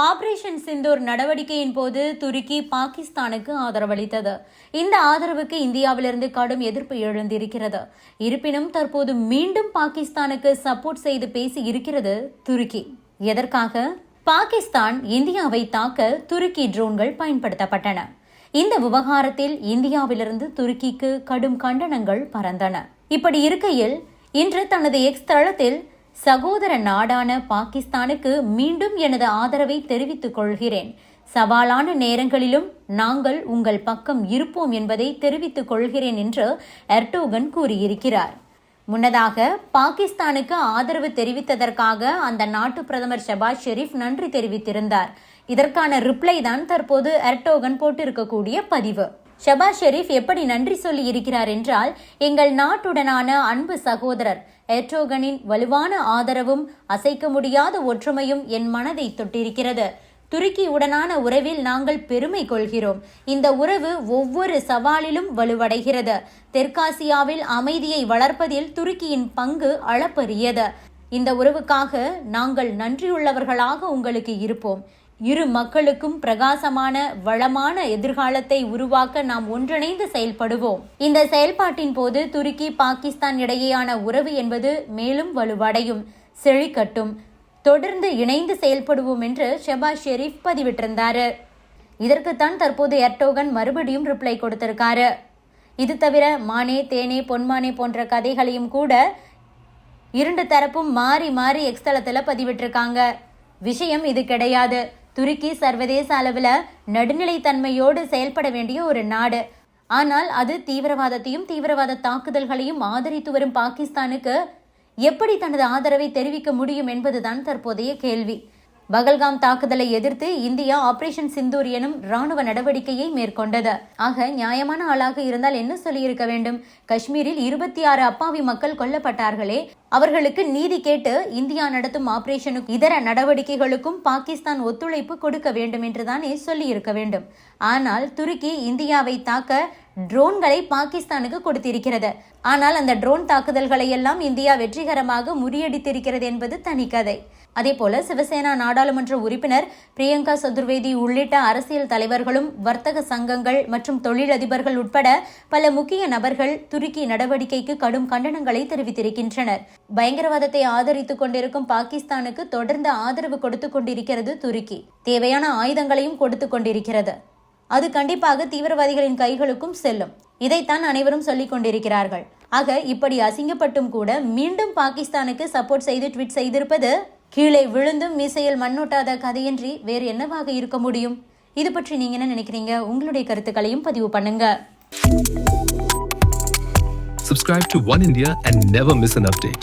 Operation Sindoor நடவடிக்கையின் போது துருக்கி பாகிஸ்தானுக்கு ஆதரவளித்தது. இந்த ஆதரவுக்கு இந்தியாவிலிருந்து கடும் எதிர்ப்பு எழுந்திருக்கிறது. இருப்பினும் தற்போது மீண்டும் பாகிஸ்தானுக்கு சப்போர்ட் செய்து பேசி இருக்கிறது துருக்கி. எதற்காக? பாகிஸ்தான் இந்தியாவை தாக்க துருக்கி ட்ரோன்கள் பயன்படுத்தப்பட்டன. இந்த விவகாரத்தில் இந்தியாவிலிருந்து துருக்கிக்கு கடும் கண்டனங்கள் பறந்தன. இப்படி இருக்கையில் இன்று தனது எக்ஸ் தளத்தில் சகோதர நாடான பாகிஸ்தானுக்கு மீண்டும் எனது ஆதரவை தெரிவித்துக் கொள்கிறேன். சவாலான நேரங்களிலும் நாங்கள் உங்கள் பக்கம் இருப்போம் என்பதை தெரிவித்துக் கொள்கிறேன் என்று எர்டோகன் கூறியிருக்கிறார். முன்னதாக பாகிஸ்தானுக்கு ஆதரவு தெரிவித்ததற்காக அந்த நாட்டு பிரதமர் ஷபாஸ் ஷெரீப் நன்றி தெரிவித்திருந்தார். இதற்கான ரிப்ளை தான் தற்போது எர்டோகன் போட்டிருக்கக்கூடிய பதிவு. ஷபாஸ் ஷெரீப் எப்படி நன்றி சொல்லி இருக்கிறார் என்றால் எங்கள் நாட்டுடனான அன்பு சகோதரர் எர்டோகனின் வலுவான ஆதரவும் அசைக்க முடியாத ஒற்றுமையும் என் மனதை தொட்டிருக்கிறது. துருக்கியுடனான உறவில் நாங்கள் பெருமை கொள்கிறோம். இந்த உறவு ஒவ்வொரு சவாலிலும் வலுவடைகிறது. தெற்காசியாவில் அமைதியை வளர்ப்பதில் துருக்கியின் பங்கு அளப்பரியது. இந்த உறவுக்காக நாங்கள் நன்றியுள்ளவர்களாக உங்களுக்கு இருப்போம். இரு மக்களுக்கும் பிரகாசமான வளமான எதிர்காலத்தை உருவாக்க நாம் ஒன்றிணைந்து செயல்படுவோம். இந்த செயல்பாட்டின் போது துருக்கி பாகிஸ்தான் இடையேயான உறவு என்பது மேலும் வலுவடையும் செழிக்கட்டும். தொடர்ந்து இணைந்து செயல்படுவோம் என்று ஷெபாஸ் ஷெரீப் பதிவிட்டிருந்தார். இதற்குத்தான் தற்போது எர்டோகன் மறுபடியும் ரிப்ளை கொடுத்திருக்காரு. இது தவிர மானே தேனே பொன்மானே போன்ற கதைகளையும் கூட இரண்டு தரப்பும் மாறி மாறி எக்ஸ்தலத்தில் பதிவிட்டிருக்காங்க. விஷயம் இது கிடையாது. துருக்கி சர்வதேச அளவில் நடுநிலைத்தன்மையோடு செயல்பட வேண்டிய ஒரு நாடு. ஆனால் அது தீவிரவாதத்தையும் தீவிரவாத தாக்குதல்களையும் ஆதரித்து வரும் பாகிஸ்தானுக்கு எப்படி தனது ஆதரவை தெரிவிக்க முடியும் என்பதுதான் தற்போதைய கேள்வி. பகல்காம் தாக்குதலை எதிர்த்து இந்தியா ஆபரேஷன் சிந்தூர் எனும் ராணுவ நடவடிக்கையை மேற்கொண்டது. ஆக நியாயமான ஆளாக இருந்தால் என்ன சொல்லியிருக்க வேண்டும்? காஷ்மீரில் இருபத்தி ஆறு அப்பாவி மக்கள் கொல்லப்பட்டார்களே அவர்களுக்கு நீதி கேட்டு இந்தியா நடத்தும் ஆபரேஷனுக்கு இதர நடவடிக்கைகளுக்கும் பாகிஸ்தான் ஒத்துழைப்பு கொடுக்க வேண்டும் என்றுதானே சொல்லியிருக்க வேண்டும். ஆனால் துருக்கி இந்தியாவை தாக்க ட்ரோன்களை பாகிஸ்தானுக்கு கொடுத்திருக்கிறது. ஆனால் அந்த ட்ரோன் தாக்குதல்களை எல்லாம் இந்தியா வெற்றிகரமாக முறியடித்திருக்கிறது என்பது தனி கதை. அதே போல சிவசேனா நாடாளுமன்ற உறுப்பினர் பிரியங்கா சதுர்வேதி உள்ளிட்ட அரசியல் தலைவர்களும் வர்த்தக சங்கங்கள் மற்றும் தொழிலதிபர்கள் உட்பட பல முக்கிய நபர்கள் துருக்கி நடவடிக்கைக்கு கடும் கண்டனங்களை தெரிவித்திருக்கின்றனர். பயங்கரவாதத்தை ஆதரித்துக் கொண்டிருக்கும் பாகிஸ்தானுக்கு தொடர்ந்து ஆதரவு கொடுத்து கொண்டிருக்கிறது துருக்கி. தேவையான ஆயுதங்களையும் கொடுத்து கொண்டிருக்கிறது. அது கண்டிப்பாக தீவிரவாதிகளின் கைகளுக்கும் செல்லும். இதைத்தான் அனைவரும் சொல்லிக் கொண்டிருக்கிறார்கள். ஆக இப்படி அசிங்கப்பட்டும் கூட மீண்டும் பாகிஸ்தானுக்கு சப்போர்ட் செய்து ட்வீட் செய்திருப்பது கீழே விழுந்தும் மீசையில் மண்ணொட்டாத கதையின்றி வேறு என்னவாக இருக்க முடியும்? இது பற்றி நீங்க என்ன நினைக்கிறீங்க? உங்களுடைய கருத்துக்களையும் பதிவு பண்ணுங்க. Subscribe to One India and never miss an update.